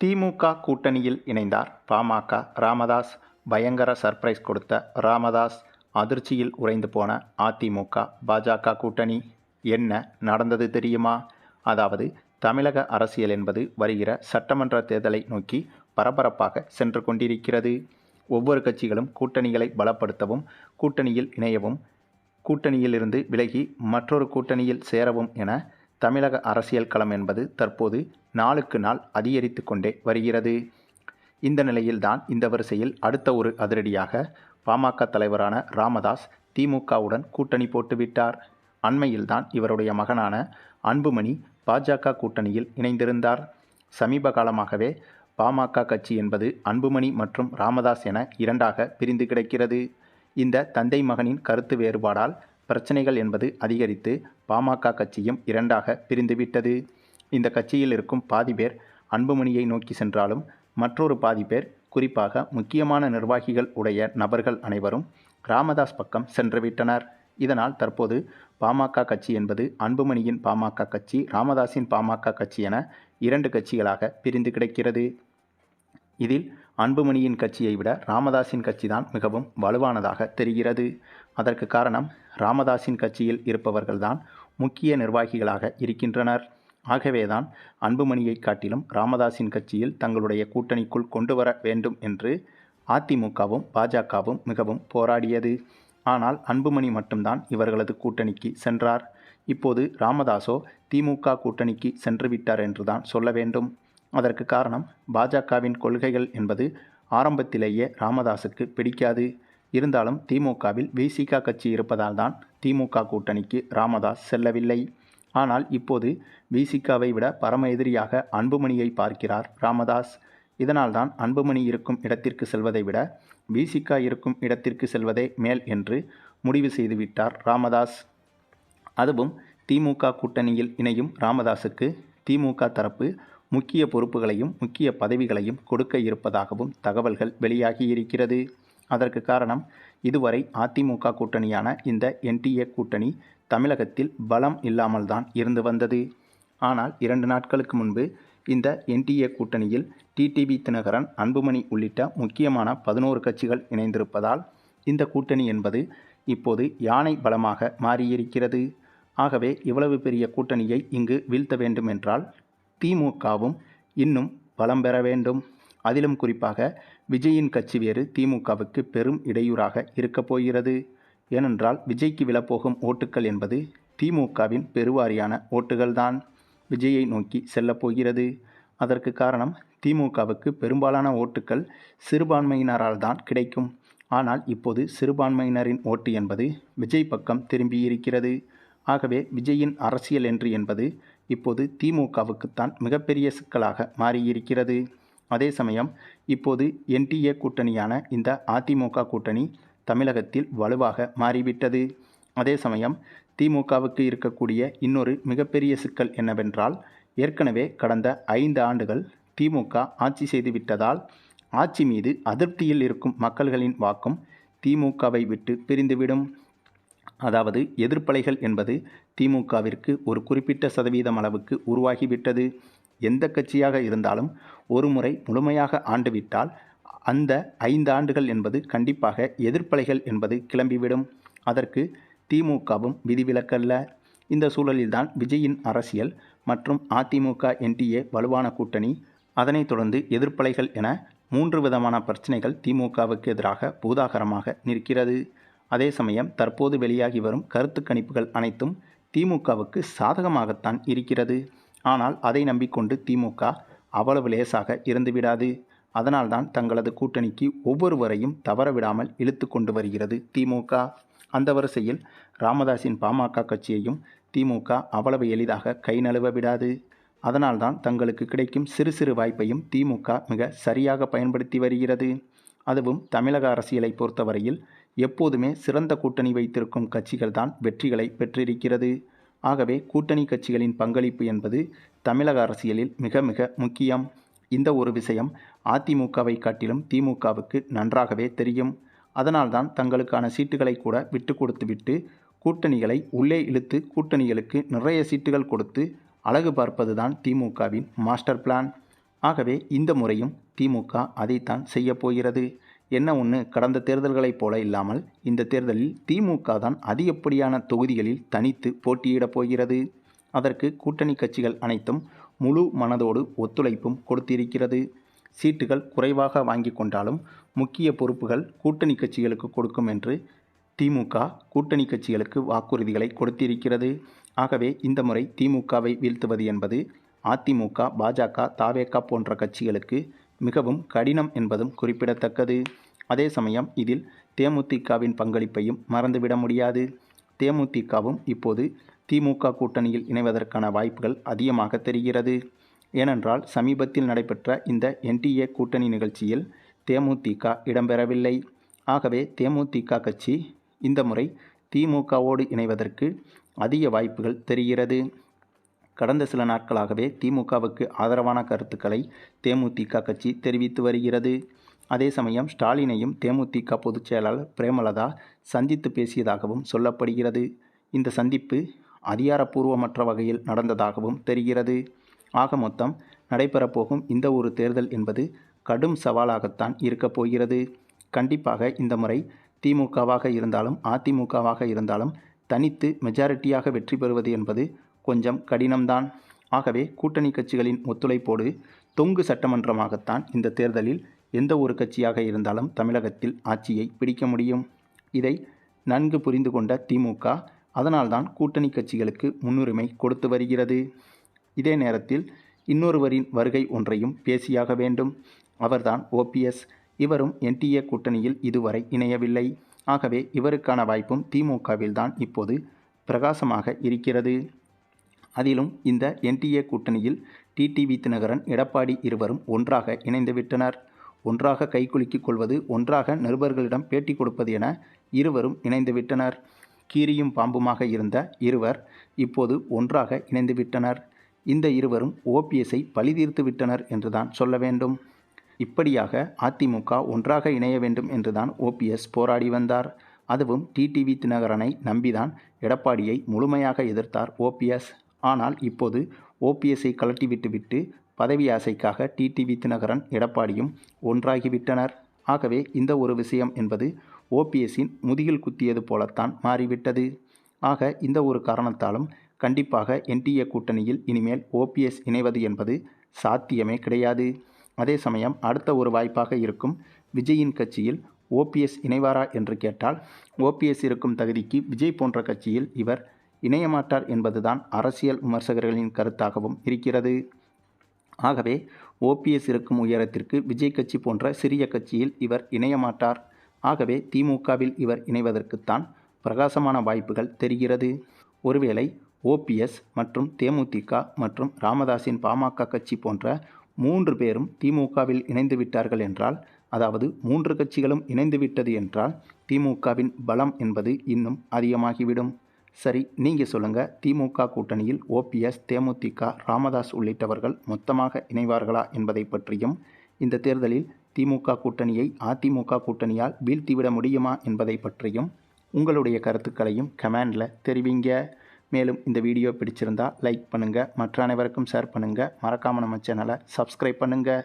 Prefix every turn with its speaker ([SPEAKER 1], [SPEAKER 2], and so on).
[SPEAKER 1] திமுக கூட்டணியில் இணைந்தார் பாமக. ராமதாஸ் பயங்கர சர்ப்ரைஸ் கொடுத்த ராமதாஸ் அதிர்ச்சியில் உறைந்து போன அதிமுக பாஜக கூட்டணி. என்ன நடந்தது தெரியுமா? அதாவது தமிழக அரசியல் என்பது வருகிற சட்டமன்ற தேர்தலை நோக்கி பரபரப்பாக சென்று கொண்டிருக்கிறது. ஒவ்வொரு கட்சிகளும் கூட்டணிகளை பலப்படுத்தவும் கூட்டணியில் இணையவும் கூட்டணியிலிருந்து விலகி மற்றொரு கூட்டணியில் சேரவும் என தமிழக அரசியல் களம் என்பது தற்போது நாளுக்கு நாள் அதிகரித்து கொண்டே வருகிறது. இந்த நிலையில்தான் இந்த வரிசையில் அடுத்த ஒரு அதிரடியாக பாமக தலைவரான ராமதாஸ் திமுகவுடன் கூட்டணி போட்டுவிட்டார். அண்மையில்தான் இவருடைய மகனான அன்புமணி பாஜக கூட்டணியில் இணைந்திருந்தார். சமீப காலமாகவே பாமக கட்சி என்பது அன்புமணி மற்றும் ராமதாஸ் என இரண்டாக பிரிந்து கிடக்கிறது. இந்த தந்தை மகனின் கருத்து வேறுபாடால் பிரச்சனைகள் என்பது அதிகரித்து பாமக கட்சியும் இரண்டாக பிரிந்துவிட்டது. இந்த கட்சியில் இருக்கும் பாதி பேர் அன்புமணியை நோக்கி சென்றாலும் மற்றொரு பாதி பேர் குறிப்பாக முக்கியமான நிர்வாகிகள் உடைய நபர்கள் அனைவரும் ராமதாஸ் பக்கம் சென்றுவிட்டனர் இதனால் தற்போது பாமக கட்சி என்பது அன்புமணியின் பாமக கட்சி ராமதாஸின் பாமக கட்சி என இரண்டு கட்சிகளாக பிரிந்து கிடக்கிறது. இதில் அன்புமணியின் கட்சியை விட ராமதாஸின் கட்சிதான் மிகவும் வலுவானதாக தெரிகிறது. அதற்கு காரணம் ராமதாஸின் கட்சியில் இருப்பவர்கள்தான் முக்கிய நிர்வாகிகளாக இருக்கின்றனர். ஆகவேதான் அன்புமணியை காட்டிலும் ராமதாஸின் கட்சியில் தங்களுடைய கூட்டணிக்குள் கொண்டு வர வேண்டும் என்று அதிமுகவும் பாஜகவும் மிகவும் போராடியது. ஆனால் அன்புமணி மட்டும்தான் இவர்களது கூட்டணிக்கு சென்றார். இப்போது ராமதாசோ திமுக கூட்டணிக்கு சென்றுவிட்டார் என்றுதான் சொல்ல வேண்டும். அதற்கு காரணம் பாஜகவின் கொள்கைகள் என்பது ஆரம்பத்திலேயே ராமதாஸுக்கு பிடிக்காது. இருந்தாலும் திமுகவில் விசிக கட்சி இருப்பதால் தான் திமுக கூட்டணிக்கு ராமதாஸ் செல்லவில்லை. ஆனால் இப்போது விசிகாவை விட பரம எதிரியாக அன்புமணியை பார்க்கிறார் ராமதாஸ். இதனால்தான் அன்புமணி இருக்கும் இடத்திற்கு செல்வதை விட விசிகா இருக்கும் இடத்திற்கு செல்வதே மேல் என்று முடிவு செய்துவிட்டார் ராமதாஸ். அதுவும் திமுக கூட்டணியில் இணையும் ராமதாஸுக்கு திமுக தரப்பு முக்கிய பொறுப்புகளையும் முக்கிய பதவிகளையும் கொடுக்க இருப்பதாகவும் தகவல்கள் வெளியாகியிருக்கிறது. அதற்கு காரணம் இதுவரை அதிமுக கூட்டணியான இந்த என்டிஏ கூட்டணி தமிழகத்தில் பலம் இல்லாமல் தான் இருந்து வந்தது. ஆனால் இரண்டு நாட்களுக்கு முன்பு இந்த என்டிஏ கூட்டணியில் டிடிவி தினகரன் அன்புமணி உள்ளிட்ட முக்கியமான பதினோரு கட்சிகள் இணைந்திருப்பதால் இந்த கூட்டணி என்பது இப்போது யானை பலமாக மாறியிருக்கிறது. ஆகவே இவ்வளவு பெரிய கூட்டணியை இங்கு வீழ்த்த வேண்டுமென்றால் திமுகவும் இன்னும் பலம் பெற வேண்டும். அதிலும் குறிப்பாக விஜயின் கட்சி வேறு திமுகவுக்கு பெரும் இடையூறாக இருக்கப் போகிறது. ஏனென்றால் விஜய்க்கு விழப்போகும் ஓட்டுக்கள் என்பது திமுகவின் பெருவாரியான ஓட்டுகள்தான். விஜயை நோக்கி செல்லப்போகிறது அதற்கு காரணம் திமுகவுக்கு பெரும்பாலான ஓட்டுக்கள் சிறுபான்மையினரால் தான் கிடைக்கும். ஆனால் இப்போது சிறுபான்மையினரின் ஓட்டு என்பது விஜய் பக்கம் திரும்பியிருக்கிறது. ஆகவே விஜயின் அரசியல் என்று என்பது இப்போது திமுகவுக்குத்தான் மிகப்பெரிய சிக்கலாக மாறியிருக்கிறது. அதே சமயம் இப்போது என்டிஏ கூட்டணியான இந்த அதிமுக கூட்டணி தமிழகத்தில் வலுவாக மாறிவிட்டது. அதே சமயம் திமுகவுக்கு இருக்கக்கூடிய இன்னொரு மிகப்பெரிய சிக்கல் என்னவென்றால் ஏற்கனவே கடந்த ஐந்து ஆண்டுகள் திமுக ஆட்சி செய்துவிட்டதால் ஆட்சி மீது அதிருப்தியில் இருக்கும் மக்கள்களின் வாக்கும் திமுகவை விட்டு பிரிந்துவிடும். அதாவது எதிர்ப்பலைகள் என்பது திமுகவிற்கு ஒரு குறிப்பிட்ட சதவீதம் அளவுக்கு உருவாகிவிட்டது. எந்த கட்சியாக இருந்தாலும் ஒரு முறை முழுமையாக ஆண்டுவிட்டால் அந்த ஐந்து ஆண்டுகள் என்பது கண்டிப்பாக எதிர்ப்பலைகள் என்பது கிளம்பிவிடும். அதற்கு திமுகவும் விதிவிலக்கல்ல. இந்த சூழலில்தான் விஜயின் அரசியல் மற்றும் அதிமுக என்டிஏ வலுவான கூட்டணி. அதனைத் தொடர்ந்து எதிர்ப்பலைகள் என மூன்று விதமான பிரச்சனைகள் திமுகவுக்கு எதிராக பூதாகரமாக நிற்கிறது. அதே சமயம் தற்போது வெளியாகி வரும் கருத்து கணிப்புகள் அனைத்தும் திமுகவுக்கு சாதகமாகத்தான் இருக்கிறது. ஆனால் அதை நம்பிக்கொண்டு திமுக அவ்வளவு லேசாக இருந்துவிடாது. அதனால்தான் தங்களது கூட்டணிக்கு ஒவ்வொருவரையும் தவறவிடாமல் இழுத்து கொண்டு வருகிறது திமுக. அந்த வரிசையில் ராமதாஸின் பாமக கட்சியையும் திமுக அவ்வளவு எளிதாக கை நழுவ விடாது. அதனால்தான் தங்களுக்கு கிடைக்கும் சிறு சிறு வாய்ப்பையும் திமுக மிக சரியாக பயன்படுத்தி வருகிறது. அதுவும் தமிழக அரசியலை பொறுத்தவரையில் எப்போதுமே சிறந்த கூட்டணி வைத்திருக்கும் கட்சிகள்தான் வெற்றிகளை பெற்றிருக்கிறது. ஆகவே கூட்டணி கட்சிகளின் பங்களிப்பு என்பது தமிழக அரசியலில் மிக மிக முக்கியம். இந்த ஒரு விஷயம் அதிமுகவை காட்டிலும் திமுகவுக்கு நன்றாகவே தெரியும். அதனால்தான் தங்களுக்கான சீட்டுகளை கூட விட்டு கொடுத்துவிட்டு கூட்டணிகளை உள்ளே இழுத்து கூட்டணிகளுக்கு நிறைய சீட்டுகள் கொடுத்து அழகு பார்ப்பதுதான் திமுகவின் மாஸ்டர் பிளான். ஆகவே இந்த முறையும் திமுக அதைத்தான் செய்யப்போகிறது என்ன ஒன்று கடந்த தேர்தல்களைப் போல இல்லாமல் இந்த தேர்தலில் திமுக தான் அதிகப்படியான தொகுதிகளில் தனித்து போட்டியிடப் போகிறது. அதற்கு கூட்டணி கட்சிகள் அனைத்தும் முழு மனதோடு ஒத்துழைப்பும் கொடுத்திருக்கிறது. சீட்டுகள் குறைவாக வாங்கி கொண்டாலும் முக்கிய பொறுப்புகள் கூட்டணி கட்சிகளுக்கு கொடுக்கும் என்று திமுக கூட்டணி கட்சிகளுக்கு வாக்குறுதிகளை கொடுத்திருக்கிறது. ஆகவே இந்த முறை திமுகவை வீழ்த்துவது என்பது அதிமுக பாஜக தாவேகா போன்ற கட்சிகளுக்கு மிகவும் கடினம் என்பதும் குறிப்பிடத்தக்கது. அதே சமயம் இதில் தேமுதிகவின் பங்களிப்பையும் மறந்துவிட முடியாது. தேமுதிகவும் இப்போது திமுக கூட்டணியில் இணைவதற்கான வாய்ப்புகள் அதிகமாக தெரிகிறது. ஏனென்றால் சமீபத்தில் நடைபெற்ற இந்த என்டிஏ கூட்டணி நிகழ்ச்சியில் தேமுதிக இடம்பெறவில்லை. ஆகவே தேமுதிக கட்சி இந்த முறை திமுகவோடு இணைவதற்கு அதிக வாய்ப்புகள் தெரிகிறது. கடந்த சில நாட்களாகவே திமுகவுக்கு ஆதரவான கருத்துக்களை தேமுதிக கட்சி தெரிவித்து வருகிறது. அதே சமயம் ஸ்டாலினையும் தேமுதிக பொதுச் செயலாளர் பிரேமலதா சந்தித்து பேசியதாகவும் சொல்லப்படுகிறது. இந்த சந்திப்பு அதிகாரப்பூர்வமற்ற வகையில் நடந்ததாகவும் தெரிகிறது. ஆக மொத்தம் நடைபெறப்போகும் இந்த ஒரு தேர்தல் என்பது கடும் சவாலாகத்தான் இருக்கப் போகிறது. கண்டிப்பாக இந்த முறை திமுகவாக இருந்தாலும் அதிமுகவாக இருந்தாலும் தனித்து மெஜாரிட்டியாக வெற்றி பெறுவது என்பது கொஞ்சம் கடினம்தான். ஆகவே கூட்டணி கட்சிகளின் ஒத்துழைப்போடு தொங்கு சட்டமன்றமாகத்தான் இந்த தேர்தலில் எந்த ஒரு கட்சியாக இருந்தாலும் தமிழகத்தில் ஆட்சியை பிடிக்க முடியும். இதை நன்கு புரிந்து கொண்ட திமுக அதனால்தான் கூட்டணி கட்சிகளுக்கு முன்னுரிமை கொடுத்து வருகிறது. இதே நேரத்தில் இன்னொருவரின் வருகை ஒன்றையும் பேசியாக வேண்டும். அவர்தான் ஓபிஎஸ் இவரும் என்டிஏ கூட்டணியில் இதுவரை இணையவில்லை. ஆகவே இவருக்கான வாய்ப்பும் திமுகவில்தான் இப்போது பிரகாசமாக இருக்கிறது. அதிலும் இந்த என்டிஏ கூட்டணியில் டிடிவி தினகரன் எடப்பாடி இருவரும் ஒன்றாக இணைந்துவிட்டனர் ஒன்றாக கைகுலுக்கிக் கொள்வது ஒன்றாக நிருபர்களிடம் பேட்டி கொடுப்பது என இருவரும் இணைந்துவிட்டனர் கீரியும் பாம்புமாக இருந்த இருவர் இப்போது ஒன்றாக இணைந்துவிட்டனர் இந்த இருவரும் ஓபிஎஸ்ஐ பழிதீர்த்து விட்டனர் என்றுதான் சொல்ல வேண்டும். இப்படியாக அதிமுக ஒன்றாக இணைய வேண்டும் என்றுதான் ஓபிஎஸ் போராடி வந்தார். அதுவும் டிடிவி தினகரனை நம்பிதான் எடப்பாடியை முழுமையாக எதிர்த்தார் ஓபிஎஸ். ஆனால் இப்போது ஓபிஎஸ்ஐ கலட்டிவிட்டுவிட்டு பதவி ஆசைக்காக டிடிவி தினகரன் எடப்பாடியும் ஒன்றாகிவிட்டனர். ஆகவே இந்த ஒரு விஷயம் என்பது ஓபிஎஸ்ஸின் முதுகில் குத்தியது போலத்தான் மாறிவிட்டது. ஆக இந்த ஒரு காரணத்தாலும் கண்டிப்பாக என்டிஏ கூட்டணியில் இனிமேல் ஓபிஎஸ் இணைவது என்பது சாத்தியமே கிடையாது. அதே சமயம் அடுத்த ஒரு வாய்ப்பாக இருக்கும் விஜயின் கட்சியில் ஓபிஎஸ் இணைவாரா என்று கேட்டால் ஓபிஎஸ் இருக்கும் தகுதிக்கு விஜய் போன்ற கட்சியில் இவர் இணையமாட்டார் என்பதுதான் அரசியல் விமர்சகர்களின் கருத்தாகவும் இருக்கிறது. ஆகவே ஓபிஎஸ் இருக்கும் உயரத்திற்கு விஜய் கட்சி போன்ற சிறிய கட்சியில் இவர் இணையமாட்டார். ஆகவே திமுகவில் இவர் இணைவதற்குத்தான் பிரகாசமான வாய்ப்புகள் தெரிகிறது. ஒருவேளை ஓபிஎஸ் மற்றும் தேமுதிக மற்றும் ராமதாஸின் பாமக கட்சி போன்ற மூன்று பேரும் திமுகவில் இணைந்து விட்டார்கள் என்றால் அதாவது மூன்று கட்சிகளும் இணைந்து விட்டது என்றால் திமுகவின் பலம் என்பது இன்னும் அதிகமாகிவிடும். சரி நீங்கள் சொல்லுங்கள் திமுக கூட்டணியில் ஓபிஎஸ் தேமுதிக ராமதாஸ் உள்ளிட்டவர்கள் மொத்தமாக இணைவார்களா என்பதை பற்றியும் இந்த தேர்தலில் திமுக கூட்டணியை அதிமுக கூட்டணியால் வீழ்த்திவிட முடியுமா என்பதை பற்றியும் உங்களுடைய கருத்துக்களையும் கமெண்டில் தெரிவிங்க. மேலும் இந்த வீடியோ பிடிச்சிருந்தால் லைக் பண்ணுங்கள் மற்ற அனைவருக்கும் ஷேர் பண்ணுங்கள் மறக்காமல் நம்ம சேனலை சப்ஸ்கிரைப் பண்ணுங்கள்